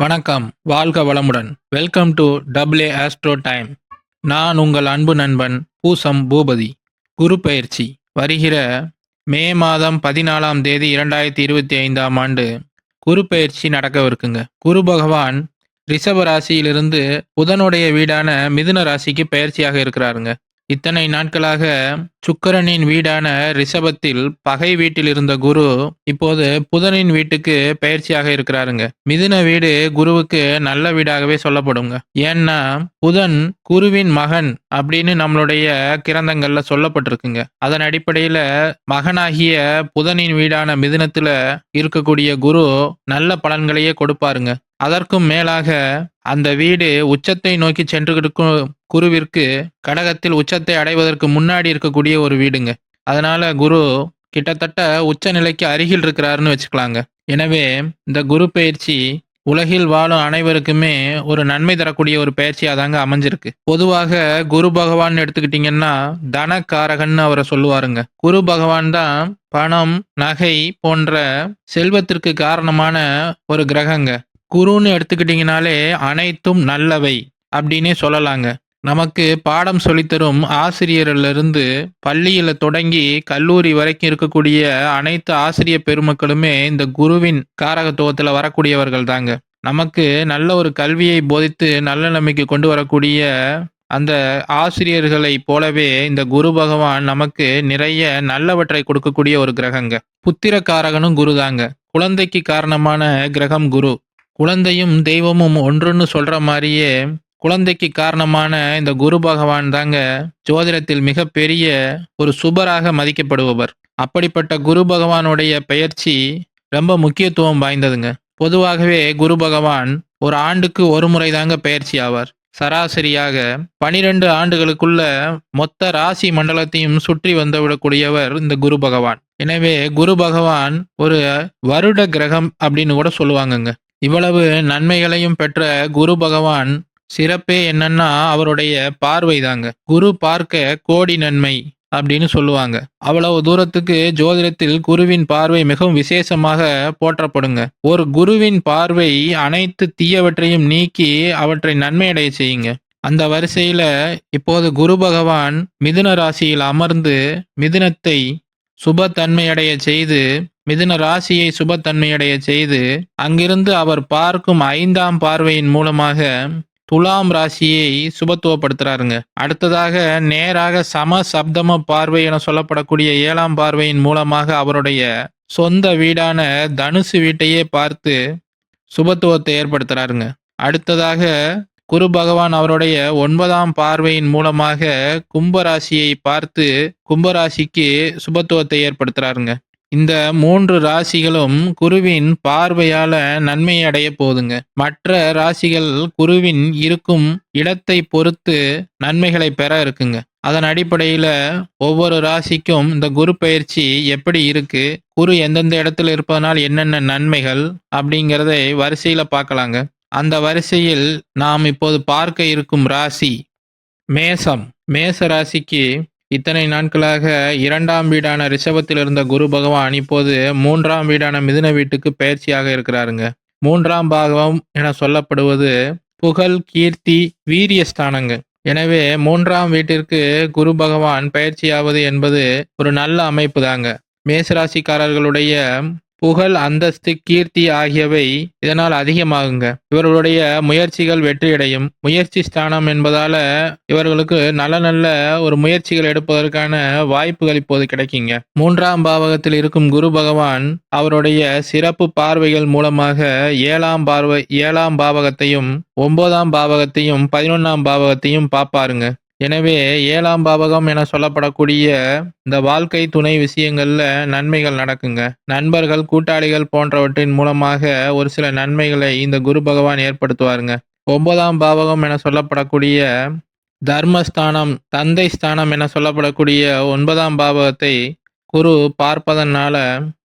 வணக்கம் வாழ்க வளமுடன். Welcome to W astro time நான் உங்கள் அன்பு நண்பன் பூசம் பூபதி. குரு பயிற்சி. வருகிற மே மாதம் பதினாலாம் தேதி இரண்டாயிரத்தி இருபத்தி ஐந்தாம் ஆண்டு குரு பயிற்சி நடக்கவிருக்குங்க. குரு பகவான் ரிஷப ராசியிலிருந்து புதனுடைய வீடான மிதுன ராசிக்கு பயிற்சியாக இருக்கிறாருங்க. இத்தனை நாட்களாக சுக்கிரனின் வீடான ரிஷபத்தில் பகை வீட்டில் இருந்த குரு இப்போது புதனின் வீட்டுக்கு பயிற்சியாக இருக்கிறாருங்க. மிதுன வீடு குருவுக்கு நல்ல வீடாகவே சொல்லப்படுங்க. ஏன்னா புதன் குருவின் மகன் அப்படின்னு நம்மளுடைய கிரந்தங்கள்ல சொல்லப்பட்டிருக்குங்க. அதன் அடிப்படையில மகனாகிய புதனின் வீடான மிதுனத்துல இருக்கக்கூடிய குரு நல்ல பலன்களையே கொடுப்பாருங்க. அதற்கும் மேலாக அந்த வீடு உச்சத்தை நோக்கி சென்று இருக்கும் குருவிற்கு கடகத்தில் உச்சத்தை அடைவதற்கு முன்னாடி இருக்கக்கூடிய ஒரு வீடுங்க. அதனால குரு கிட்டத்தட்ட உச்ச நிலைக்கு அருகில் இருக்கிறாருன்னு வச்சுக்கலாங்க. எனவே இந்த குரு பயிற்சி உலகில் வாழும் அனைவருக்குமே ஒரு நன்மை தரக்கூடிய ஒரு பயிற்சியாக தாங்க அமைஞ்சிருக்கு. பொதுவாக குரு பகவான் எடுத்துக்கிட்டிங்கன்னா தனக்காரகன்னு அவரை சொல்லுவாருங்க. குரு பகவான் தான் பணம் நகை போன்ற செல்வத்திற்கு காரணமான ஒரு கிரகங்க. குருன்னு எடுத்துக்கிட்டிங்கனாலே அனைத்தும் நல்லவை அப்படின்னே சொல்லலாங்க. நமக்கு பாடம் சொல்லித்தரும் ஆசிரியரிலிருந்து பள்ளியில் தொடங்கி கல்லூரி வரைக்கும் இருக்கக்கூடிய அனைத்து ஆசிரிய பெருமக்களுமே இந்த குருவின் காரகத்துவத்தில் வரக்கூடியவர்கள் தாங்க நமக்கு நல்ல ஒரு கல்வியை போதித்து நல்ல நம்பிக்கை கொண்டு வரக்கூடிய அந்த ஆசிரியர்களை போலவே இந்த குரு பகவான் நமக்கு நிறைய நல்லவற்றை கொடுக்கக்கூடிய ஒரு கிரகங்க. புத்திரக்காரகனும் குரு தாங்க குழந்தைக்கு காரணமான கிரகம் குரு. குழந்தையும் தெய்வமும் ஒன்றுன்னு சொல்ற மாதிரியே குழந்தைக்கு காரணமான இந்த குரு பகவான் தாங்க ஜோதிடத்தில் மிகப்பெரிய ஒரு சுபராக மதிக்கப்படுபவர். அப்படிப்பட்ட குரு பகவானுடைய பயிற்சி ரொம்ப முக்கியத்துவம் வாய்ந்ததுங்க. பொதுவாகவே குரு பகவான் ஒரு ஆண்டுக்கு ஒரு முறை தாங்க பயிற்சி ஆவார். சராசரியாக பனிரெண்டு ஆண்டுகளுக்குள்ள மொத்த ராசி மண்டலத்தையும் சுற்றி வந்துவிடக்கூடியவர் இந்த குரு பகவான். எனவே குரு பகவான் ஒரு வருட கிரகம் அப்படின்னு கூட சொல்லுவாங்கங்க. இவ்வளவு நன்மைகளையும் பெற்ற குரு பகவான் சிறப்பே என்னன்னா அவருடைய பார்வை தாங்க குரு பார்க்க கோடி நன்மை அப்படின்னு சொல்லுவாங்க. அவ்வளவு தூரத்துக்கு ஜோதிடத்தில் குருவின் பார்வை மிகவும் விசேஷமாக போற்றப்படுங்க. ஒரு குருவின் பார்வை அனைத்து தீயவற்றையும் நீக்கி அவற்றை நன்மையடைய செய்யுங்க. அந்த வரிசையில இப்போது குரு பகவான் மிதுன ராசியில் அமர்ந்து மிதுனத்தை சுபத்தன்மையடைய செய்து மிதுன ராசியை சுபத்தன்மையடைய செய்து அங்கிருந்து அவர் பார்க்கும் ஐந்தாம் பார்வையின் மூலமாக துலாம் ராசியை சுபத்துவப்படுத்துறாருங்க. அடுத்ததாக நேராக சம சப்தம பார்வை என சொல்லப்படக்கூடிய ஏழாம் பார்வையின் மூலமாக அவருடைய சொந்த வீடான தனுசு வீட்டையே பார்த்து சுபத்துவத்தை ஏற்படுத்துறாருங்க. அடுத்ததாக குரு பகவான் அவருடைய ஒன்பதாம் பார்வையின் மூலமாக கும்பராசியை பார்த்து கும்பராசிக்கு சுபத்துவத்தை ஏற்படுத்துறாருங்க. இந்த மூன்று ராசிகளும் குருவின் பார்வையால நன்மை அடைய போதுங்க. மற்ற ராசிகள் குருவின் இருக்கும் இடத்தை பொறுத்து நன்மைகளை பெற இருக்குங்க. அதன் அடிப்படையில ஒவ்வொரு ராசிக்கும் இந்த குரு பயிற்சி எப்படி இருக்கு? குரு எந்தெந்த இடத்துல இருப்பதனால் என்னென்ன நன்மைகள் அப்படிங்கிறதை வரிசையில பார்க்கலாங்க. அந்த வரிசையில் நாம் இப்போது பார்க்க இருக்கும் ராசி மேசம். மேச ராசிக்கு இத்தனை நாட்களாக இரண்டாம் வீடான ரிஷபத்தில் இருந்த குரு பகவான் இப்போது மூன்றாம் வீடான மிதுன வீட்டுக்கு பயிற்சியாக இருக்கிறாருங்க. மூன்றாம் பாகவம் என சொல்லப்படுவது புகழ் கீர்த்தி வீரிய ஸ்தானங்க எனவே மூன்றாம் வீட்டிற்கு குரு பகவான் பயிற்சியாவது என்பது ஒரு நல்ல அமைப்பு தாங்க மேசராசிக்காரர்களுடைய புகழ் அந்தஸ்து கீர்த்தி ஆகியவை இதனால் அதிகமாகுங்க. இவர்களுடைய முயற்சிகள் வெற்றியடையும். முயற்சி ஸ்தானம் என்பதால இவர்களுக்கு நல்ல நல்ல ஒரு முயற்சிகள் எடுப்பதற்கான வாய்ப்புகள் இப்போது கிடைக்குங்க. மூன்றாம் பாவகத்தில் இருக்கும் குரு பகவான் அவருடைய சிறப்பு பார்வைகள் மூலமாக ஏழாம் பார்வை ஏழாம் பாவகத்தையும் ஒன்பதாம் பாவகத்தையும் பதினொன்னாம் பாவகத்தையும் பார்ப்பாருங்க. எனவே ஏழாம் பாவகம் என சொல்லப்படக்கூடிய இந்த வாழ்க்கை துணை விஷயங்கள்ல நன்மைகள் நடக்குங்க. நண்பர்கள் கூட்டாளிகள் போன்றவற்றின் மூலமாக ஒரு சில நன்மைகளை இந்த குரு பகவான் ஏற்படுத்துவாருங்க. ஒன்பதாம் பாவகம் என சொல்லப்படக்கூடிய தர்மஸ்தானம் தந்தை ஸ்தானம் என சொல்லப்படக்கூடிய ஒன்பதாம் பாவகத்தை குரு பார்ப்பதனால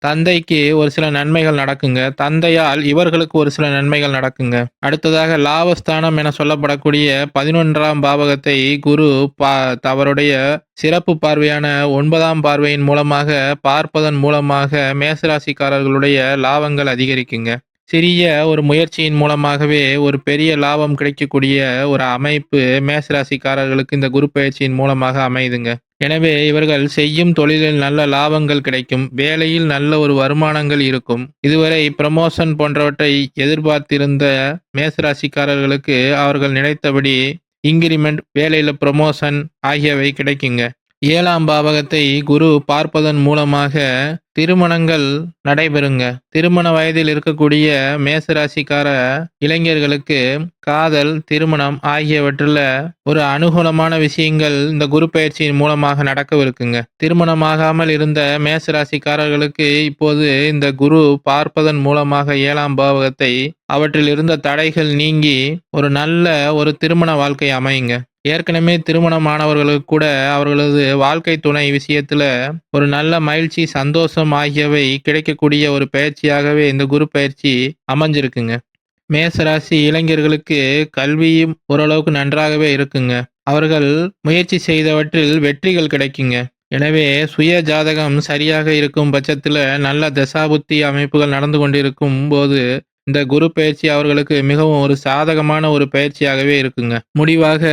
தந்தைக்கு ஒரு சில நன்மைகள் நடக்குங்க. தந்தையால் இவர்களுக்கு ஒரு சில நன்மைகள் நடக்குங்க. அடுத்ததாக லாபஸ்தானம் என சொல்லப்படக்கூடிய பதினொன்றாம் பாவகத்தை குரு பா அவருடைய சிறப்பு பார்வையான ஒன்பதாம் பார்வையின் மூலமாக பார்ப்பதன் மூலமாக மேசராசிக்காரர்களுடைய லாபங்கள் அதிகரிக்குங்க. சிறிய ஒரு முயற்சியின் மூலமாகவே ஒரு பெரிய லாபம் கிடைக்கக்கூடிய ஒரு அமைப்பு மேசராசிக்காரர்களுக்கு இந்த குரு பயிற்சியின் மூலமாக அமையுதுங்க. எனவே இவர்கள் செய்யும் தொழிலில் நல்ல லாபங்கள் கிடைக்கும். வேலையில் நல்ல ஒரு வருமானங்கள் இருக்கும். இதுவரை ப்ரமோஷன் போன்றவற்றை எதிர்பார்த்திருந்த மேசராசிக்காரர்களுக்கு அவர்கள் நினைத்தபடி இன்கிரிமெண்ட் வேலையில ப்ரமோஷன் ஆகியவை கிடைக்குங்க. ஏழாம் பாவகத்தை குரு பார்ப்பதன் மூலமாக திருமணங்கள் நடைபெறுங்க. திருமண வயதில் இருக்கக்கூடிய மேசராசிக்கார இளைஞர்களுக்கு காதல் திருமணம் ஆகியவற்றில் ஒரு அனுகூலமான விஷயங்கள் இந்த குரு பயிற்சியின் மூலமாக நடக்கவிருக்குங்க. திருமணமாகாமல் இருந்த மேசராசிக்காரர்களுக்கு இப்போது இந்த குரு பார்ப்பதன் மூலமாக ஏழாம் பாவகத்தை அவற்றில் இருந்த தடைகள் நீங்கி ஒரு நல்ல ஒரு திருமண வாழ்க்கை அமையுங்க. ஏற்கனவே திருமணமானவர்களுக்கு கூட அவர்களது வாழ்க்கை துணை விஷயத்துல ஒரு நல்ல மகிழ்ச்சி சந்தோஷம் ஆகியவை கிடைக்கக்கூடிய ஒரு பயிற்சியாகவே இந்த குரு பயிற்சி அமைஞ்சிருக்குங்க. மேசராசி இளைஞர்களுக்கு கல்வியும் ஓரளவுக்கு நன்றாகவே இருக்குங்க. அவர்கள் முயற்சி செய்தவற்றில் வெற்றிகள் கிடைக்குங்க. எனவே சுய ஜாதகம் சரியாக இருக்கும் பட்சத்தில் நல்ல தசாபுத்தி அமைப்புகள் நடந்து கொண்டிருக்கும் போது இந்த குரு பயிற்சி அவர்களுக்கு மிகவும் ஒரு சாதகமான ஒரு பயிற்சியாகவே இருக்குங்க. முடிவாக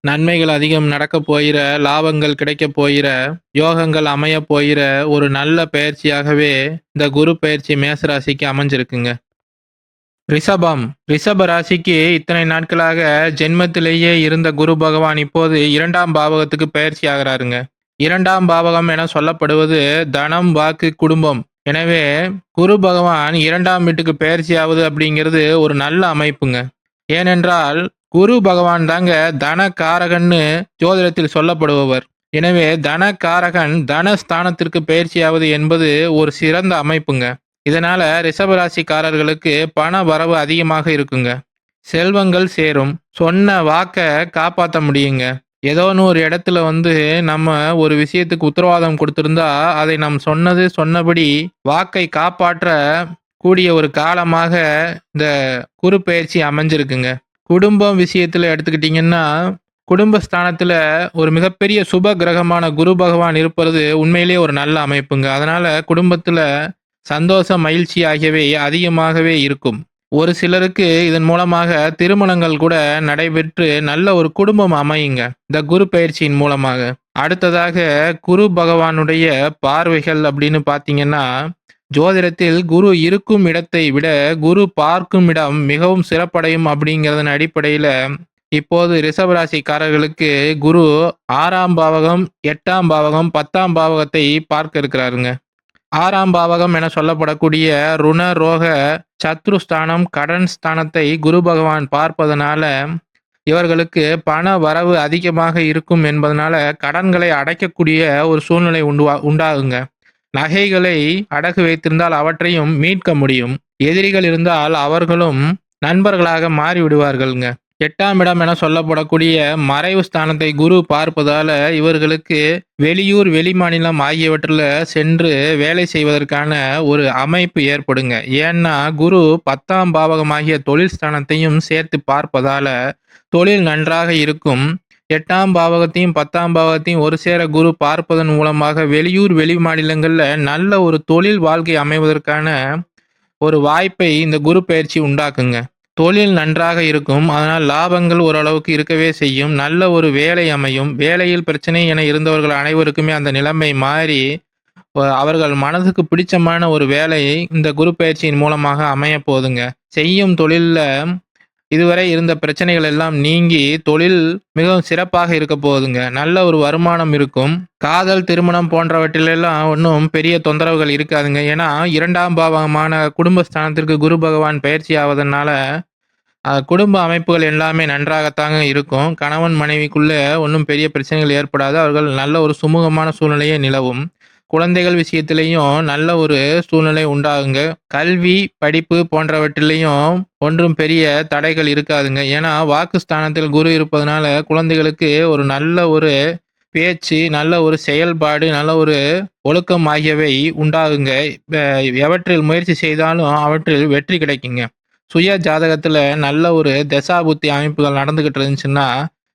நன்மைகள் அதிகம் நடக்க போகிற லாபங்கள் கிடைக்க போகிற யோகங்கள் அமைய போகிற ஒரு நல்ல பயிற்சியாகவே இந்த குரு பயிற்சி மேசராசிக்கு அமைஞ்சிருக்குங்க. ரிஷபம். ரிஷப ராசிக்கு இத்தனை நாட்களாக ஜென்மத்திலேயே இருந்த குரு பகவான் இப்போது இரண்டாம் பாவகத்துக்கு பயிற்சி ஆகிறாருங்க. இரண்டாம் பாவகம் என சொல்லப்படுவது தனம் வாக்கு குடும்பம். எனவே குரு பகவான் இரண்டாம் வீட்டுக்கு பயிற்சியாவது அப்படிங்கிறது ஒரு நல்ல அமைப்புங்க. ஏனென்றால் குரு பகவான் தாங்க தனக்காரகன்னு ஜோதிடத்தில் சொல்லப்படுபவர். எனவே தன தனஸ்தானத்திற்கு பயிற்சியாவது என்பது ஒரு சிறந்த அமைப்புங்க. இதனால ரிஷபராசிக்காரர்களுக்கு பண வரவு அதிகமாக இருக்குங்க. செல்வங்கள் சேரும். சொன்ன வாக்க காப்பாற்ற முடியுங்க. ஏதோன்னு ஒரு இடத்துல வந்து நம்ம ஒரு விஷயத்துக்கு உத்தரவாதம் கொடுத்திருந்தா அதை நாம் சொன்னது சொன்னபடி வாக்கை காப்பாற்ற கூடிய ஒரு காலமாக இந்த குரு பயிற்சி அமைஞ்சிருக்குங்க. குடும்பம் விஷயத்துல எடுத்துக்கிட்டிங்கன்னா குடும்பஸ்தானத்துல ஒரு மிகப்பெரிய சுப கிரகமான குரு பகவான் இருப்பது உண்மையிலேயே ஒரு நல்ல அமைப்புங்க. அதனால குடும்பத்துல சந்தோஷம் மகிழ்ச்சி ஆகியவை அதிகமாகவே இருக்கும். ஒரு சிலருக்கு இதன் மூலமாக திருமணங்கள் கூட நடைபெற்று நல்ல ஒரு குடும்பம் அமையுங்க. இந்த குரு பயிற்சியின் மூலமாக. அடுத்ததாக குரு பகவானுடைய பார்வைகள் அப்படின்னு பார்த்தீங்கன்னா ஜோதிடத்தில் குரு இருக்கும் இடத்தை விட குரு பார்க்கும் இடம் மிகவும் சிறப்படையும் அப்படிங்கிறதன் அடிப்படையில் இப்போது ரிஷபராசிக்காரர்களுக்கு குரு ஆறாம் பாவகம் எட்டாம் பாவகம் பத்தாம் பாவகத்தை பார்க்க இருக்கிறாருங்க. ஆறாம் பாவகம் என சொல்லப்படக்கூடிய ருண ரோக சத்ருஸ்தானம் கடன் ஸ்தானத்தை குரு பகவான் பார்ப்பதனால இவர்களுக்கு பண வரவு அதிகமாக இருக்கும் என்பதனால கடன்களை அடைக்கக்கூடிய ஒரு சூழ்நிலை உண்டுவா உண்டாகுங்க. நகைகளை அடகு வைத்திருந்தால் அவற்றையும் மீட்க முடியும். எதிரிகள் இருந்தால் அவர்களும் நண்பர்களாக மாறி விடுவார்கள்ங்க எட்டாம் இடம் என சொல்லப்படக்கூடிய மறைவு ஸ்தானத்தை குரு பார்ப்பதால இவர்களுக்கு வெளியூர் வெளிமாநிலம் ஆகியவற்றில் சென்று வேலை செய்வதற்கான ஒரு அமைப்பு ஏற்படுங்க. ஏன்னா குரு பத்தாம் பாவகமாகிய தொழில் ஸ்தானத்தையும் சேர்த்து பார்ப்பதால தொழில் நன்றாக இருக்கும். எட்டாம் பாவகத்தையும் பத்தாம் பாவகத்தையும் ஒரு சேர குரு பார்ப்பதன் மூலமாக வெளியூர் வெளி மாநிலங்களில் நல்ல ஒரு தொழில் வாழ்க்கை அமைவதற்கான ஒரு வாய்ப்பை இந்த குரு பயிற்சி உண்டாக்குங்க. தொழில் நன்றாக இருக்கும். அதனால் லாபங்கள் ஓரளவுக்கு இருக்கவே செய்யும். நல்ல ஒரு வேலை அமையும். வேலையில் பிரச்சனை என இருந்தவர்கள் அனைவருக்குமே அந்த நிலைமை மாறி அவர்கள் மனதுக்கு பிடிச்சமான ஒரு வேலை இந்த குரு பயிற்சியின் மூலமாக அமைய போகுதுங்க செய்யும் தொழிலில் இதுவரை இருந்த பிரச்சனைகள் எல்லாம் நீங்கி தொழில் மிகவும் சிறப்பாக இருக்க போகுதுங்க நல்ல ஒரு வருமானம் இருக்கும். காதல் திருமணம் போன்றவற்றிலெல்லாம் ஒன்றும் பெரிய தொந்தரவுகள் இருக்காதுங்க. ஏன்னா இரண்டாம் பாவகமான குடும்பஸ்தானத்திற்கு குரு பகவான் பயிற்சி ஆவதனால குடும்ப அமைப்புகள் எல்லாமே நன்றாகத்தாங்க இருக்கும். கணவன் மனைவிக்குள்ளே ஒன்றும் பெரிய பிரச்சனைகள் ஏற்படாது. அவர்கள் நல்ல ஒரு சுமூகமான சூழ்நிலையே நிலவும். குழந்தைகள் விஷயத்திலையும் நல்ல ஒரு சூழ்நிலை உண்டாகுங்க. கல்வி படிப்பு போன்றவற்றிலையும் ஒன்றும் பெரிய தடைகள் இருக்காதுங்க. ஏன்னா வாக்குஸ்தானத்தில் குரு இருப்பதனால குழந்தைகளுக்கு ஒரு நல்ல ஒரு பேச்சு நல்ல ஒரு செயல்பாடு நல்ல ஒரு ஒழுக்கம் ஆகியவை உண்டாகுங்க. எவற்றில் முயற்சி செய்தாலும் அவற்றில் வெற்றி கிடைக்குங்க. சுய ஜாதகத்துல நல்ல ஒரு தசாபுத்தி அமைப்புகள் நடந்துகிட்டு இருந்துச்சுன்னா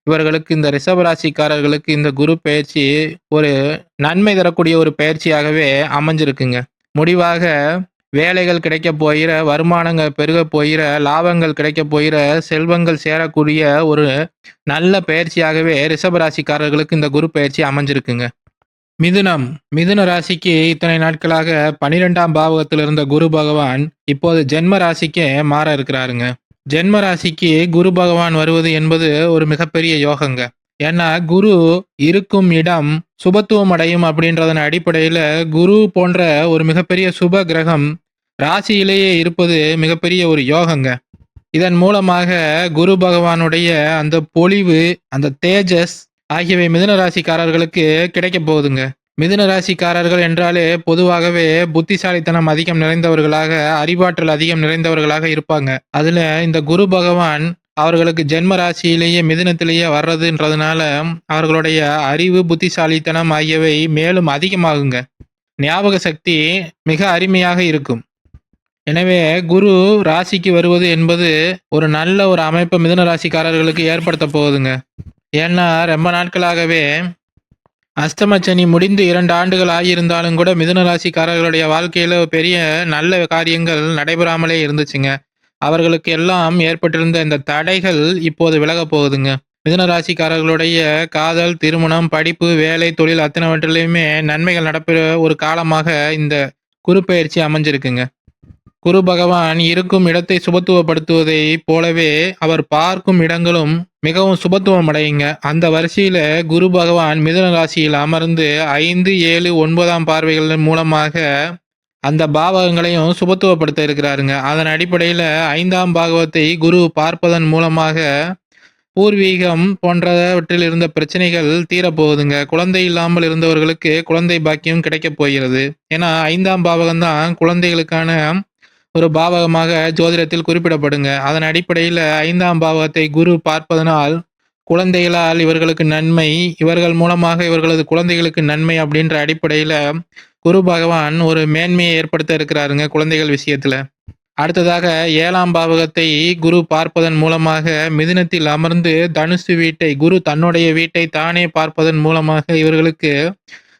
இவர்களுக்கு இந்த ரிஷபராசிக்காரர்களுக்கு இந்த குரு பயிற்சி ஒரு நன்மை தரக்கூடிய ஒரு பயிற்சியாகவே அமைஞ்சிருக்குங்க. முடிவாக வேலைகள் கிடைக்க போகிற வருமானங்கள் பெருக போகிற லாபங்கள் கிடைக்க போகிற செல்வங்கள் சேரக்கூடிய ஒரு நல்ல பயிற்சியாகவே ரிஷபராசிக்காரர்களுக்கு இந்த குரு பயிற்சி அமைஞ்சிருக்குங்க. மிதுனம். மிதுன ராசிக்கு இத்தனை நாட்களாக பனிரெண்டாம் பாவகத்தில் இருந்த குரு பகவான் இப்போது ஜென்ம ராசிக்கு மாற இருக்கிறாருங்க. ஜென்ம ராசிக்கு குரு பகவான் வருவது என்பது ஒரு மிகப்பெரிய யோகங்க. ஏன்னா குரு இருக்கும் இடம் சுபத்துவம் அடையும் அப்படின்றதன் அடிப்படையில குரு போன்ற ஒரு மிகப்பெரிய சுப கிரகம் ராசியிலேயே இருப்பது மிகப்பெரிய ஒரு யோகங்க. இதன் மூலமாக குரு பகவானுடைய அந்த பொலிவு அந்த தேஜஸ் ஆகியவை மிதுன ராசிக்காரர்களுக்கு கிடைக்க போகுதுங்க. மிதுன ராசிக்காரர்கள் என்றாலே பொதுவாகவே புத்திசாலித்தனம் அதிகம் நிறைந்தவர்களாக அறிவாற்றல் அதிகம் நிறைந்தவர்களாக இருப்பாங்க. அதுல இந்த குரு பகவான் அவர்களுக்கு ஜென்ம ராசியிலேயே மிதுனத்திலேயே வர்றதுன்றதுனால அவர்களுடைய அறிவு புத்திசாலித்தனம் ஆகியவை மேலும் அதிகமாகுங்க. ஞாபக சக்தி மிக அருமையாக இருக்கும். எனவே குரு ராசிக்கு வருவது என்பது ஒரு நல்ல ஒரு அமைப்பை மிதுன ராசிக்காரர்களுக்கு ஏற்படுத்த போகுதுங்க. ஏன்னா ரொம்ப நாட்களாகவே அஸ்தமச்சனி முடிந்து இரண்டு ஆண்டுகள் ஆகியிருந்தாலும் கூட மிதுன ராசிக்காரர்களுடைய வாழ்க்கையில பெரிய நல்ல காரியங்கள் நடைபெறாமலே இருந்துச்சுங்க. அவர்களுக்கு எல்லாம் ஏற்பட்டிருந்த இந்த தடைகள் இப்போது விலக போகுதுங்க. மிதுன ராசிக்காரர்களுடைய காதல் திருமணம் படிப்பு வேலை தொழில் அத்தனவற்றிலையுமே நன்மைகள் நடப்புற ஒரு காலமாக இந்த குரு பயிற்சி அமைஞ்சிருக்குங்க. குரு பகவான் இருக்கும் இடத்தை சுபத்துவப்படுத்துவதை போலவே அவர் பார்க்கும் இடங்களும் மிகவும் சுபத்துவம் அடையுங்க அந்த வரிசையில் குரு பகவான் மிதுன ராசியில் அமர்ந்து ஐந்து ஏழு ஒன்பதாம் பார்வைகள் மூலமாக அந்த பாவகங்களையும் சுபத்துவப்படுத்த இருக்கிறாருங்க. அதன் அடிப்படையில் ஐந்தாம் பாகவத்தை குரு பார்ப்பதன் மூலமாக பூர்வீகம் போன்றவற்றில் இருந்த பிரச்சனைகள் தீரப்போகுதுங்க. குழந்தை இல்லாமல் இருந்தவர்களுக்கு குழந்தை பாக்கியம் கிடைக்கப் போகிறது. ஏன்னா ஐந்தாம் பாவகம் தான் குழந்தைகளுக்கான ஒரு பாவகமாக ஜோதிடத்தில் குறிப்பிடப்படுங்க. அதன் அடிப்படையில் ஐந்தாம் பாவகத்தை குரு பார்ப்பதனால் குழந்தைகளால் இவர்களுக்கு நன்மை இவர்கள் மூலமாக இவர்களது குழந்தைகளுக்கு நன்மை அப்படின்ற அடிப்படையில் குரு பகவான் ஒரு மேன்மையை ஏற்படுத்த இருக்கிறாருங்க குழந்தைகள் விஷயத்துல. அடுத்ததாக ஏழாம் பாவகத்தை குரு பார்ப்பதன் மூலமாக மிதினத்தில் அமர்ந்து தனுசு வீட்டை குரு தன்னுடைய வீட்டை தானே பார்ப்பதன் மூலமாக இவர்களுக்கு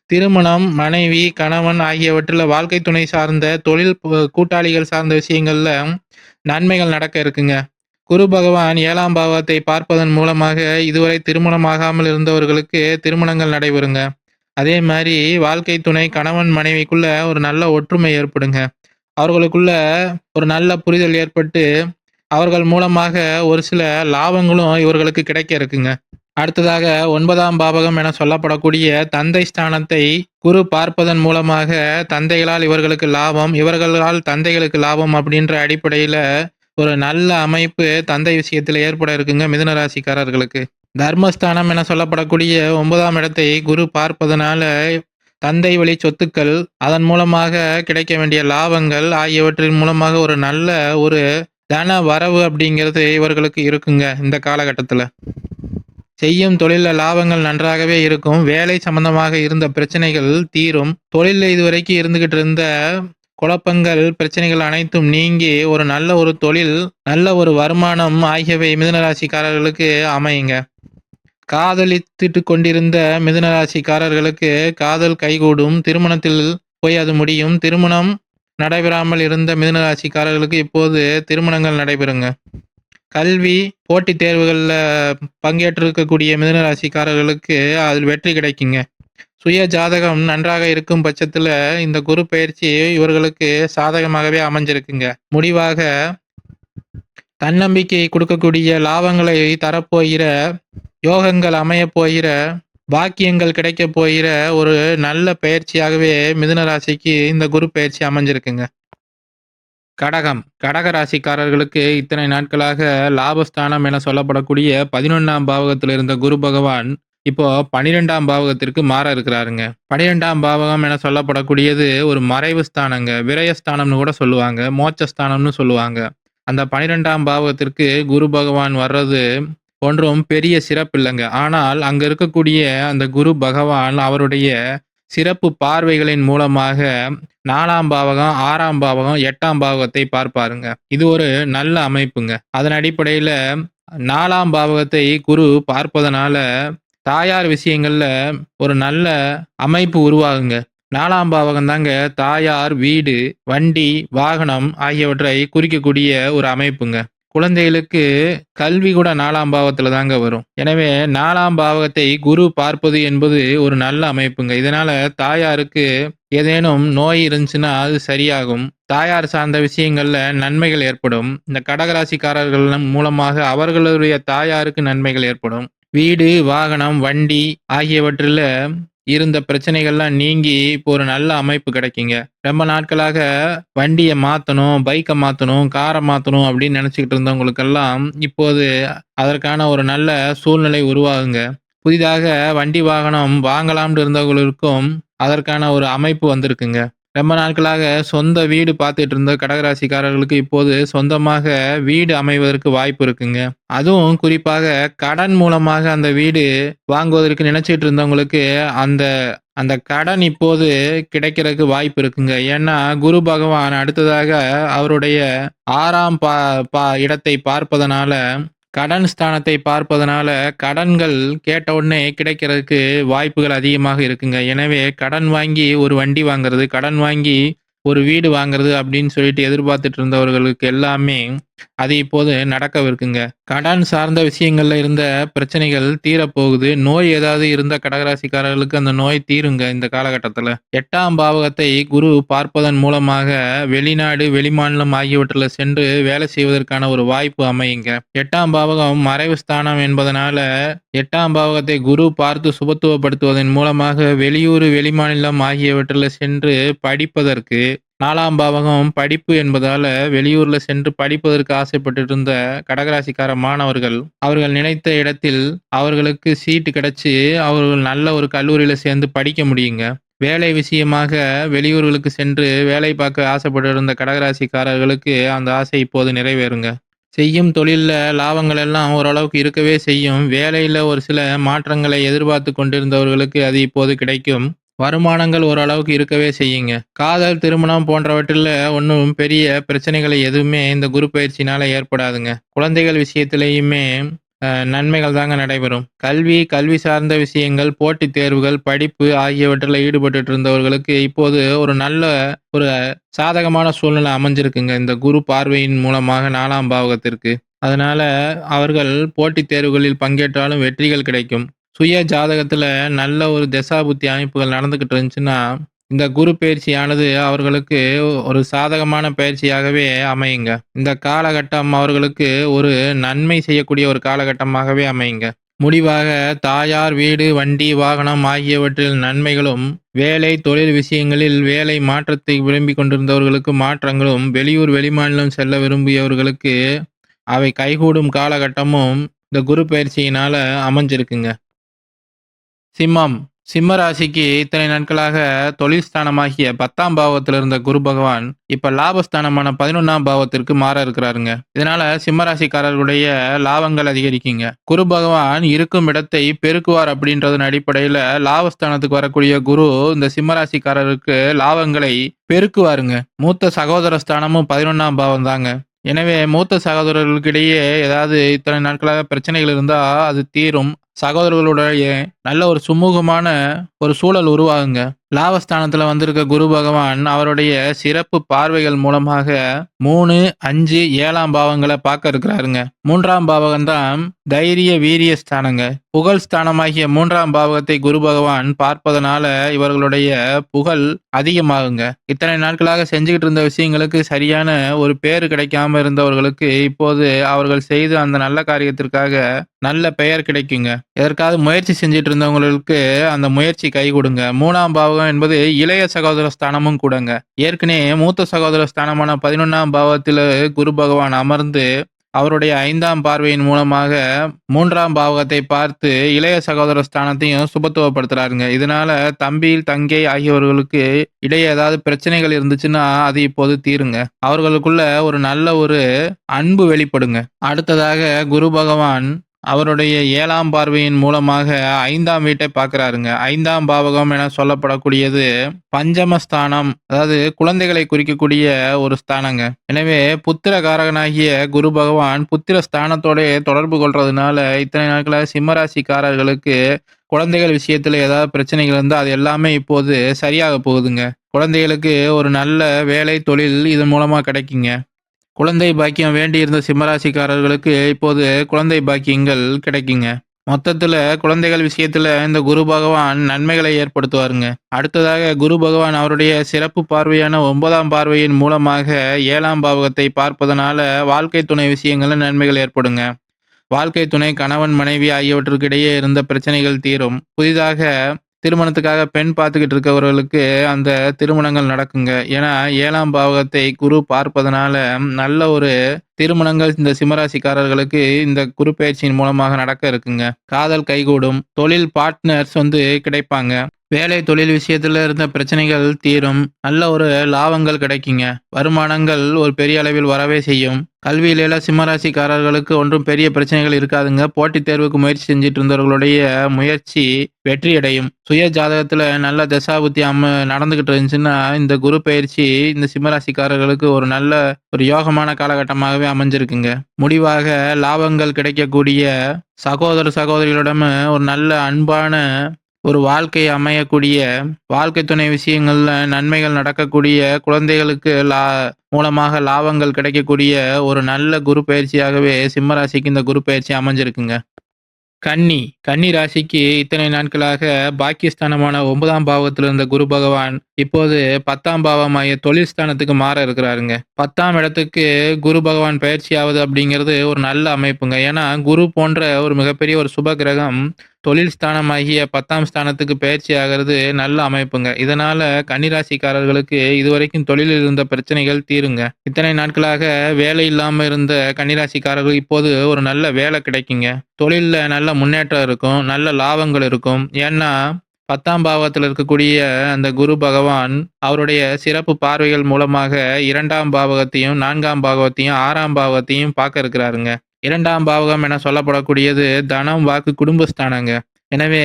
திருமணம் மனைவி கணவன் ஆகியவற்றில் வாழ்க்கை துணை சார்ந்த தொழில் கூட்டாளிகள் சார்ந்த விஷயங்கள்ல நன்மைகள் நடக்க இருக்குங்க. குரு பகவான் ஏழாம் பாவத்தை பார்ப்பதன் மூலமாக இதுவரை திருமணமாகாமல் இருந்தவர்களுக்கு திருமணங்கள் நடைபெறுங்க. அதே மாதிரி வாழ்க்கை துணை கணவன் மனைவிக்குள்ள ஒரு நல்ல ஒற்றுமை ஏற்படுங்க. அவர்களுக்குள்ள ஒரு நல்ல புரிதல் ஏற்பட்டு அவர்கள் மூலமாக ஒரு சில லாபங்களும் இவர்களுக்கு கிடைக்க இருக்குங்க. அடுத்ததாக ஒன்பதாம் பாபகம் என சொல்லப்படக்கூடிய தந்தை ஸ்தானத்தை குரு பார்ப்பதன் மூலமாக தந்தைகளால் இவர்களுக்கு லாபம் இவர்களால் தந்தைகளுக்கு லாபம் அப்படின்ற அடிப்படையில ஒரு நல்ல அமைப்பு தந்தை விஷயத்தில் ஏற்பட இருக்குங்க மிதுன ராசிக்காரர்களுக்கு. தர்மஸ்தானம் என சொல்லப்படக்கூடிய ஒன்பதாம் இடத்தை குரு பார்ப்பதனால தந்தை வழி சொத்துக்கள் அதன் மூலமாக கிடைக்க வேண்டிய லாபங்கள் ஆகியவற்றின் மூலமாக ஒரு நல்ல ஒரு தன வரவு அப்படிங்கிறது இவர்களுக்கு இருக்குங்க இந்த காலகட்டத்தில். செய்யும் தொழிலில் லாபங்கள் நன்றாகவே இருக்கும். வேலை சம்பந்தமாக இருந்த பிரச்சனைகள் தீரும். தொழிலில் இதுவரைக்கும் இருந்துகிட்டு இருந்த குழப்பங்கள் பிரச்சனைகள் அனைத்தும் நீங்கி ஒரு நல்ல ஒரு தொழில் நல்ல ஒரு வருமானம் ஆகியவை மிதனராசிக்காரர்களுக்கு அமையுங்க. காதலித்துட்டு கொண்டிருந்த மிதனராசிக்காரர்களுக்கு காதல் கைகூடும். திருமணத்தில் போய் அது முடியும். திருமணம் நடைபெறாமல் இருந்த மிதனராசிக்காரர்களுக்கு இப்போது திருமணங்கள் நடைபெறுங்க. கல்வி போட்டித் தேர்வுகளில் பங்கேற்றிருக்கக்கூடிய மிதனராசிக்காரர்களுக்கு அதில் வெற்றி கிடைக்குங்க. சுய ஜாதகம் நன்றாக இருக்கும் பட்சத்தில் இந்த குரு பயிற்சி இவர்களுக்கு சாதகமாகவே அமைஞ்சிருக்குங்க. முடிவாக தன்னம்பிக்கை கொடுக்கக்கூடிய லாபங்களை தரப்போகிற யோகங்கள் அமைய போகிற பாக்கியங்கள் கிடைக்க போகிற ஒரு நல்ல பயிற்சியாகவே மிதுன ராசிக்கு இந்த குரு பயிற்சி அமைஞ்சிருக்குங்க. கடகம். கடக ராசிக்காரர்களுக்கு இத்தனை நாட்களாக லாபஸ்தானம் என சொல்லப்படக்கூடிய பதினொன்றாம் பாவகத்தில் இருந்த குரு பகவான் இப்போ பனிரெண்டாம் பாவகத்திற்கு மாற இருக்கிறாருங்க. பனிரெண்டாம் பாவகம் என சொல்லப்படக்கூடியது ஒரு மறைவு ஸ்தானங்க. விரயஸ்தானம்னு கூட சொல்லுவாங்க. மோட்சஸ்தானம்னு சொல்லுவாங்க. அந்த பனிரெண்டாம் பாவகத்திற்கு குரு பகவான் வர்றது ஒன்றும் பெரிய சிறப்பு இல்லைங்க. ஆனால் அங்க இருக்கக்கூடிய அந்த குரு பகவான் அவருடைய சிறப்பு பார்வைகளின் மூலமாக நாலாம் பாவகம் ஆறாம் பாவகம் எட்டாம் பாவகத்தை பார்ப்பாருங்க. இது ஒரு நல்ல அமைப்புங்க. அதன் அடிப்படையில நாலாம் பாவகத்தை குரு பார்ப்பதனால தாயார் விஷயங்கள்ல ஒரு நல்ல அமைப்பு உருவாகுங்க. நாலாம் பாவகம் தாங்க தாயார் வீடு வண்டி வாகனம் ஆகியவற்றை குறிக்கக்கூடிய ஒரு அமைப்புங்க. குழந்தைகளுக்கு கல்வி கூட நாலாம் பாவத்துல தாங்க வரும். எனவே நாலாம் பாவகத்தை குரு பார்ப்பது என்பது ஒரு நல்ல அமைப்புங்க. இதனால தாயாருக்கு ஏதேனும் நோய் இருந்துச்சுன்னா அது சரியாகும். தாயார் சார்ந்த விஷயங்கள்ல நன்மைகள் ஏற்படும். இந்த கடகராசிக்காரர்கள் மூலமாக அவர்களுடைய தாயாருக்கு நன்மைகள் ஏற்படும். வீடு வாகனம் வண்டி ஆகியவற்றில் இருந்த பிரச்சனைகள்லாம் நீங்கி இப்போ ஒரு நல்ல அமைப்பு கிடைக்குங்க. ரொம்ப நாட்களாக வண்டியை மாற்றணும் பைக்கை மாற்றணும் காரை மாற்றணும் அப்படின்னு நினச்சிக்கிட்டு இருந்தவங்களுக்கெல்லாம் இப்போது அதற்கான ஒரு நல்ல சூழ்நிலை உருவாகுங்க. புதிதாக வண்டி வாகனம் வாங்கலாம்னு இருந்தவங்களுக்கும் அதற்கான ஒரு அமைப்பு வந்திருக்குங்க. ரொம்ப நாட்களாக சொந்த வீடு பார்த்துட்டு இருந்த கடகராசிக்காரர்களுக்கு இப்போது சொந்தமாக வீடு அமைவதற்கு வாய்ப்பு இருக்குங்க. அதுவும் குறிப்பாக கடன் மூலமாக அந்த வீடு வாங்குவதற்கு நினைச்சிட்டு இருந்தவங்களுக்கு அந்த அந்த கடன் இப்போது கிடைக்கிறதுக்கு வாய்ப்பு இருக்குங்க. ஏன்னா குரு பகவான் அடுத்ததாக அவருடைய ஆறாம் பா பா இடத்தை பார்ப்பதனால கடன் ஸ்தானத்தை பார்ப்பதனால கடன்கள் கேட்ட உடனே கிடைக்கிறதுக்கு வாய்ப்புகள் அதிகமாக இருக்குங்க. எனவே கடன் வாங்கி ஒரு வண்டி வாங்குறது கடன் வாங்கி ஒரு வீடு வாங்குறது அப்படின்னு சொல்லிட்டு எதிர்பார்த்துட்டு இருந்தவர்களுக்கு எல்லாமே அது இப்போது நடக்கவிருக்குங்க. கடன் சார்ந்த விஷயங்கள்ல இருந்த பிரச்சனைகள் தீரப்போகுது. நோய் ஏதாவது இருந்த கடகராசிக்காரர்களுக்கு அந்த நோய் தீருங்க இந்த காலகட்டத்துல. எட்டாம் பாவகத்தை குரு பார்ப்பதன் மூலமாக வெளிநாடு வெளிமாநிலம் ஆகியவற்றில் சென்று வேலை செய்வதற்கான ஒரு வாய்ப்பு அமையுங்க. எட்டாம் பாவகம் மறைவு ஸ்தானம் என்பதனால எட்டாம் பாவகத்தை குரு பார்த்து சுபத்துவப்படுத்துவதன் மூலமாக வெளியூர் வெளிமாநிலம் ஆகியவற்றில் சென்று படிப்பதற்கு நாலாம் பாவகம் படிப்பு என்பதால வெளியூர்ல சென்று படிப்பதற்கு ஆசைப்பட்டு இருந்த கடகராசிக்கார மாணவர்கள் அவர்கள் நினைத்த இடத்தில் அவர்களுக்கு சீட்டு கிடைச்சி அவர்கள் நல்ல ஒரு கல்லூரியில சேர்ந்து படிக்க முடியுங்க. வேலை விஷயமாக வெளியூர்களுக்கு சென்று வேலை பார்க்க ஆசைப்பட்டு இருந்த கடகராசிக்காரர்களுக்கு அந்த ஆசை இப்போது நிறைவேறுங்க. செய்யும் தொழிலில் லாபங்கள் எல்லாம் ஓரளவுக்கு இருக்கவே செய்யும். வேலையில் ஒரு சில மாற்றங்களை எதிர்பார்த்து கொண்டிருந்தவர்களுக்கு அது இப்போது கிடைக்கும். வருமானங்கள் ஓரளவுக்கு இருக்கவே செய்யுங்க. காதல் திருமணம் போன்றவற்றில் ஒன்றும் பெரிய பிரச்சனைகளை எதுவுமே இந்த குரு பயிற்சினால ஏற்படாதுங்க. குழந்தைகள் விஷயத்திலையுமே நன்மைகள் தாங்க நடைபெறும். கல்வி கல்வி சார்ந்த விஷயங்கள் போட்டித் தேர்வுகள் படிப்பு ஆகியவற்றில் ஈடுபட்டு இருந்தவர்களுக்கு இப்போது ஒரு நல்ல ஒரு சாதகமான சூழ்நிலை அமைஞ்சிருக்குங்க இந்த குரு பார்வையின் மூலமாக நாலாம் பாவகத்திற்கு. அதனால அவர்கள் போட்டித் தேர்வுகளில் பங்கேற்றாலும் வெற்றிகள் கிடைக்கும். சுய ஜாதகத்துல நல்ல ஒரு தசாபுத்தி அமைப்புகள் நடந்துகிட்டு இருந்துச்சுன்னா இந்த குரு பயிற்சியானது அவர்களுக்கு ஒரு சாதகமான பயிற்சியாகவே அமையுங்க. இந்த காலகட்டம் அவர்களுக்கு ஒரு நன்மை செய்யக்கூடிய ஒரு காலகட்டமாகவே அமையுங்க. முடிவாக தாயார் வீடு வண்டி வாகனம் ஆகியவற்றில் நன்மைகளும் வேலை தொழில் விஷயங்களில் வேலை மாற்றத்தை விரும்பி கொண்டிருந்தவர்களுக்கு மாற்றங்களும் வெளியூர் வெளிமாநிலம் செல்ல விரும்பியவர்களுக்கு அவை கைகூடும் காலகட்டமும் இந்த குரு பயிற்சியினால அமைஞ்சிருக்குங்க. சிம்மம். சிம்ம ராசிக்கு இத்தனை நாட்களாக தொழில் ஸ்தானமாகிய பத்தாம் பாவத்தில் இருந்த குரு பகவான் இப்ப லாபஸ்தானமான பதினொன்னாம் பாவத்திற்கு மாற இருக்கிறாருங்க. இதனால சிம்ம ராசிக்காரர்களுடைய லாபங்கள் அதிகரிக்குங்க. குரு பகவான் இருக்கும் இடத்தை பெருக்குவார் அப்படின்றதன் அடிப்படையில லாபஸ்தானத்துக்கு வரக்கூடிய குரு இந்த சிம்ம ராசிக்காரருக்கு லாபங்களை பெருக்குவாருங்க. மூத்த சகோதர ஸ்தானமும் பதினொன்னாம் பாவம் தாங்க எனவே மூத்த சகோதரர்களுக்கிடையே ஏதாவது இத்தனை நாட்களாக பிரச்சனைகள் இருந்தா அது தீரும். சகோதரர்களுடைய நல்ல ஒரு சுமூகமான ஒரு சூழல் உருவாகுங்க. லாபஸ்தானத்துல வந்திருக்க குரு பகவான் அவருடைய சிறப்பு பார்வைகள் மூலமாக மூணு அஞ்சு ஏழாம் பாவங்களை பார்க்க இருக்கிறாருங்க. மூன்றாம் பாவகம் தான் தைரிய வீரிய ஸ்தானங்க. புகழ் ஸ்தானமாகிய மூன்றாம் பாவகத்தை குரு பகவான் பார்ப்பதனால இவர்களுடைய புகழ் அதிகமாகுங்க. இத்தனை நாட்களாக செஞ்சுக்கிட்டு இருந்த விஷயங்களுக்கு சரியான ஒரு பேர் கிடைக்காம இருந்தவர்களுக்கு இப்போது அவர்கள் செய்த அந்த நல்ல காரியத்திற்காக நல்ல பெயர் கிடைக்குங்க. எதற்காவது முயற்சி செஞ்சுட்டு இருந்தவங்களுக்கு அந்த முயற்சி கை கொடுங்க. மூணாம் பாவகம் என்பது இளைய சகோதர ஸ்தானமும் கூடங்க. ஏற்கனவே மூத்த சகோதர ஸ்தானமான பதினொன்னாம் பாவத்தில் குரு பகவான் அமர்ந்து அவருடைய ஐந்தாம் பார்வையின் மூலமாக மூன்றாம் பாவகத்தை பார்த்து இளைய சகோதர ஸ்தானத்தையும் சுபத்துவப்படுத்துறாருங்க. இதனால தம்பி தங்கை ஆகியவர்களுக்கு இடையே ஏதாவது பிரச்சனைகள் இருந்துச்சுன்னா அது இப்போது தீருங்க. அவர்களுக்குள்ள ஒரு நல்ல ஒரு அன்பு வெளிப்படுங்க. அடுத்ததாக குரு பகவான் அவருடைய ஏழாம் பார்வையின் மூலமாக ஐந்தாம் வீட்டை பார்க்கிறாருங்க. ஐந்தாம் பாவகம் என சொல்லப்படக்கூடியது பஞ்சமஸ்தானம் அதாவது குழந்தைகளை குறிக்கக்கூடிய ஒரு ஸ்தானங்க. எனவே புத்திர காரகனாகிய குரு பகவான் புத்திர ஸ்தானத்தோட தொடர்பு கொள்றதுனால இத்தனை நாட்களாக சிம்மராசிக்காரர்களுக்கு குழந்தைகள் விஷயத்துல ஏதாவது பிரச்சனைகள் இருந்தால் அது எல்லாமே இப்போது சரியாக போகுதுங்க. குழந்தைகளுக்கு ஒரு நல்ல வேலை தொழில் இதன் மூலமா கிடைக்குங்க. குழந்தை பாக்கியம் வேண்டியிருந்த சிம்மராசிக்காரர்களுக்கு இப்போது குழந்தை பாக்கியங்கள் கிடைக்குங்க. மொத்தத்துல குழந்தைகள் விஷயத்துல இந்த குரு பகவான் நன்மைகளை ஏற்படுத்துவாருங்க. அடுத்ததாக குரு பகவான் அவருடைய சிறப்பு பார்வையான ஒன்பதாம் பார்வையின் மூலமாக ஏழாம் பாவகத்தை பார்ப்பதனால வாழ்க்கை துணை விஷயங்கள்ல நன்மைகள் ஏற்படுங்க. வாழ்க்கை துணை கணவன் மனைவி ஆகியவற்றுக்கு இடையே இருந்த பிரச்சனைகள் தீரும். புதிதாக திருமணத்துக்காக பெண் பார்த்துக்கிட்டு இருக்கவர்களுக்கு அந்த திருமணங்கள் நடக்குங்க. ஏன்னா ஏழாம் பாவகத்தை குரு பார்ப்பதனால நல்ல ஒரு திருமணங்கள் இந்த சிம்மராசிக்காரர்களுக்கு இந்த குரு பயிற்சியின் மூலமாக நடக்க இருக்குங்க. காதல் கைகூடும். தொழில் பார்ட்னர்ஸ் வந்து கிடைப்பாங்க. வேலை தொழில் விஷயத்துல இருந்த பிரச்சனைகள் தீரும். நல்ல ஒரு லாபங்கள் கிடைக்குங்க. வருமானங்கள் ஒரு பெரிய அளவில் வரவே செய்யும். கல்வியில சிம்மராசிக்காரர்களுக்கு ஒன்றும் பெரிய பிரச்சனைகள் இருக்காதுங்க. போட்டித் தேர்வுக்கு முயற்சி செஞ்சுட்டு இருந்தவர்களுடைய முயற்சி வெற்றி அடையும் சுய ஜாதகத்துல நல்ல தசாபுத்தி அம்ம நடந்துகிட்டு இருந்துச்சுன்னா இந்த குரு பயிற்சி இந்த சிம்மராசிக்காரர்களுக்கு ஒரு நல்ல ஒரு யோகமான காலகட்டமாகவே அமைஞ்சிருக்குங்க. முடிவாக லாபங்கள் கிடைக்கக்கூடிய சகோதர சகோதரிகளிடம் ஒரு நல்ல அன்பான ஒரு வாழ்க்கை அமையக்கூடிய வாழ்க்கை துணை விஷயங்கள்ல நன்மைகள் நடக்கக்கூடிய குழந்தைகளுக்கு லா மூலமாக லாபங்கள் கிடைக்கக்கூடிய ஒரு நல்ல குரு பயிற்சியாகவே சிம்மராசிக்கு இந்த குரு பயிற்சி அமைஞ்சிருக்குங்க. கன்னி கன்னி ராசிக்கு இத்தனை நாட்களாக பாக்கியஸ்தானமான ஒன்பதாம் பாவத்தில் இருந்த குரு பகவான் இப்போது பத்தாம் பாவமாய தொழில் ஸ்தானத்துக்கு மாற இருக்கிறாருங்க. பத்தாம் இடத்துக்கு குரு பகவான் பயிற்சியாவது அப்படிங்கிறது ஒரு நல்ல அமைப்புங்க. ஏன்னா குரு போன்ற ஒரு மிகப்பெரிய ஒரு சுப கிரகம் தொழில் ஸ்தானமாகிய பத்தாம் ஸ்தானத்துக்கு பயிற்சி ஆகிறது நல்ல அமைப்புங்க. இதனால கன்னிராசிக்காரர்களுக்கு இதுவரைக்கும் தொழிலில் இருந்த பிரச்சனைகள் தீருங்க. இத்தனை நாட்களாக வேலை இல்லாம இருந்த கன்னிராசிக்காரர்கள் இப்போது ஒரு நல்ல வேலை கிடைக்குங்க. தொழில்ல நல்ல முன்னேற்றம் இருக்கும் நல்ல லாபங்கள் இருக்கும். ஏன்னா பத்தாம் பாவத்தில் இருக்கக்கூடிய அந்த குரு பகவான் அவருடைய சிறப்பு பார்வைகள் மூலமாக இரண்டாம் பாவகத்தையும் நான்காம் பாவகத்தையும் ஆறாம் பாவகத்தையும் பார்க்க இருக்கிறாருங்க. இரண்டாம் பாவகம் என சொல்லப்படக்கூடியது தனம் வாக்கு குடும்பஸ்தானங்க. எனவே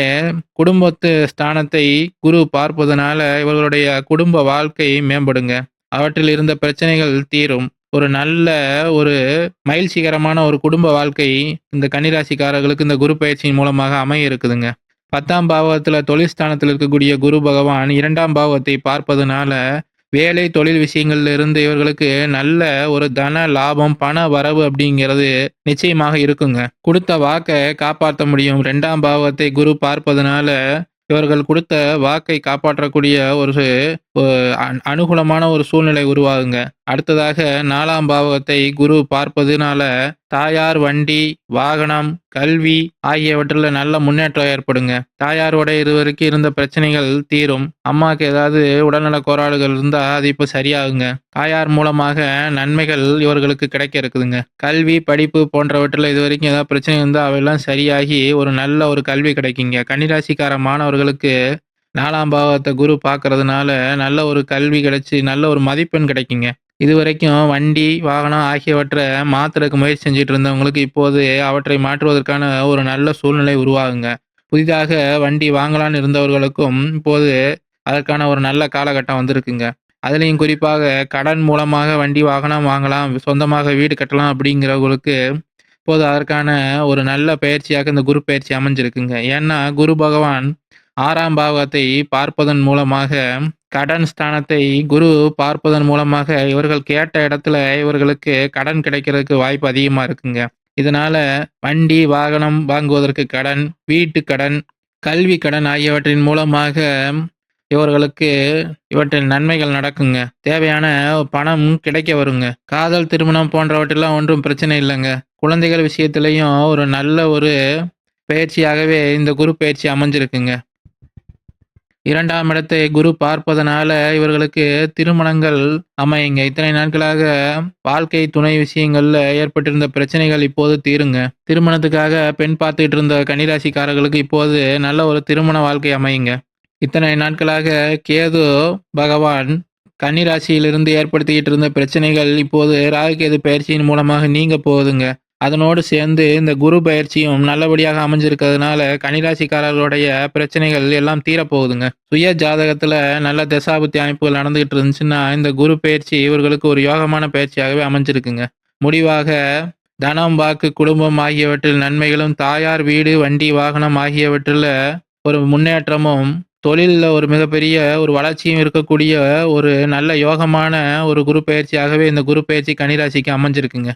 குடும்பத்து ஸ்தானத்தை குரு பார்ப்பதனால இவர்களுடைய குடும்ப வாழ்க்கை மேம்படுங்க. அவற்றில் இருந்த பிரச்சனைகள் தீரும். ஒரு நல்ல ஒரு மகிழ்ச்சிகரமான ஒரு குடும்ப வாழ்க்கை இந்த கன்னிராசிக்காரர்களுக்கு இந்த குரு பயிற்சியின் மூலமாக அமைய இருக்குதுங்க. பத்தாம் பாவகத்தில் தொழில் ஸ்தானத்தில் இருக்கக்கூடிய குரு பகவான் இரண்டாம் பாவத்தை பார்ப்பதனால வேலை தொழில் விஷயங்கள்ல இருந்து இவர்களுக்கு நல்ல ஒரு தன லாபம் பண வரவு அப்படிங்கிறது நிச்சயமாக இருக்குங்க. கொடுத்த வாக்கை காப்பாற்ற முடியும். ரெண்டாம் பாவத்தை குரு பார்ப்பதனால இவர்கள் கொடுத்த வாக்கை காப்பாற்றக்கூடிய ஒரு அனுகூலமான ஒரு சூழ்நிலை உருவாகுங்க. அடுத்ததாக நாலாம் பாவகத்தை குரு பார்ப்பதுனால தாயார் வண்டி வாகனம் கல்வி ஆகியவற்றில் நல்ல முன்னேற்றம் ஏற்படுங்க. தாயாரோட இருவருக்கு இருந்த பிரச்சனைகள் தீரும். அம்மாவுக்கு ஏதாவது உடல்நல கோளாறுகள் இருந்தால் அது இப்போ சரியாகுங்க. தாயார் மூலமாக நன்மைகள் இவர்களுக்கு கிடைக்க இருக்குதுங்க. கல்வி படிப்பு போன்றவற்றில் இது வரைக்கும் ஏதாவது பிரச்சனை இருந்தால் அவையெல்லாம் சரியாகி ஒரு நல்ல ஒரு கல்வி கிடைக்குங்க. கன்னிராசிக்கார மாணவர்களுக்கு நாலாம் பாவத்தை குரு பார்க்கறதுனால நல்ல ஒரு கல்வி கிடைச்சி நல்ல ஒரு மதிப்பெண் கிடைக்குங்க. இது வரைக்கும் வண்டி வாகனம் ஆகியவற்றை மாத்துறதுக்கு முயற்சி செஞ்சுட்டு இருந்தவங்களுக்கு இப்போது அவற்றை மாற்றுவதற்கான ஒரு நல்ல சூழ்நிலை உருவாகுங்க. புதிதாக வண்டி வாங்கலான்னு இருந்தவர்களுக்கும் இப்போது அதற்கான ஒரு நல்ல காலகட்டம் வந்திருக்குங்க. அதுலேயும் குறிப்பாக கடன் மூலமாக வண்டி வாகனம் வாங்கலாம் சொந்தமாக வீடு கட்டலாம் அப்படிங்கிறவங்களுக்கு இப்போது அதற்கான ஒரு நல்ல பயிற்சியாக இந்த குரு பயிற்சி அமைஞ்சிருக்குங்க. ஏன்னா குரு பகவான் ஆறாம் பாவத்தை பார்ப்பதன் மூலமாக கடன் ஸ்தானத்தை குரு பார்ப்பதன் மூலமாக இவர்கள் கேட்ட இடத்துல இவர்களுக்கு கடன் கிடைக்கிறதுக்கு வாய்ப்பு அதிகமா இருக்குங்க. இதனால வண்டி வாகனம் வாங்குவதற்கு கடன் வீட்டு கடன் கல்வி கடன் ஆகியவற்றின் மூலமாக இவர்களுக்கு இவற்றில் நன்மைகள் நடக்குங்க. தேவையான பணம் கிடைக்க வருங்க. காதல் திருமணம் போன்றவற்றெல்லாம் ஒன்றும் பிரச்சனை இல்லைங்க. குழந்தைகள் விஷயத்திலையும் ஒரு நல்ல ஒரு பயிற்சியாகவே இந்த குரு பயிற்சி அமைஞ்சிருக்குங்க. இரண்டாம் இடத்தை குரு பார்ப்பதனால இவர்களுக்கு திருமணங்கள் அமையுங்க. இத்தனை நாட்களாக வாழ்க்கை துணை விஷயங்கள்ல ஏற்பட்டிருந்த பிரச்சனைகள் இப்போது தீருங்க. திருமணத்துக்காக பெண் பார்த்துட்டு இருந்த கன்னிராசிக்காரர்களுக்கு இப்போது நல்ல ஒரு திருமண வாழ்க்கை அமையுங்க. இத்தனை நாட்களாக கேது பகவான் கன்னிராசியிலிருந்து ஏற்படுத்திக்கிட்டு இருந்த பிரச்சனைகள் இப்போது ராகுகேது பயிற்சியின் மூலமாக நீங்க போகுதுங்க. அதனோடு சேர்ந்து இந்த குரு பயிற்சியும் நல்லபடியாக அமைஞ்சிருக்கிறதுனால கனிராசிக்காரர்களுடைய பிரச்சனைகள் எல்லாம் தீரப்போகுதுங்க. சுய ஜாதகத்துல நல்ல தசாபுத்தி அமைப்புகள் நடந்துகிட்டு இருந்துச்சுன்னா இந்த குரு பயிற்சி இவர்களுக்கு ஒரு யோகமான பயிற்சியாகவே அமைஞ்சிருக்குங்க. முடிவாக தனம் வாக்கு குடும்பம் ஆகியவற்றில் நன்மைகளும் தாயார் வீடு வண்டி வாகனம் ஆகியவற்றில் ஒரு முன்னேற்றமும் தொழிலில் ஒரு மிகப்பெரிய ஒரு வளர்ச்சியும் இருக்கக்கூடிய ஒரு நல்ல யோகமான ஒரு குரு பயிற்சியாகவே இந்த குரு பயிற்சி கனிராசிக்கு அமைஞ்சிருக்குங்க.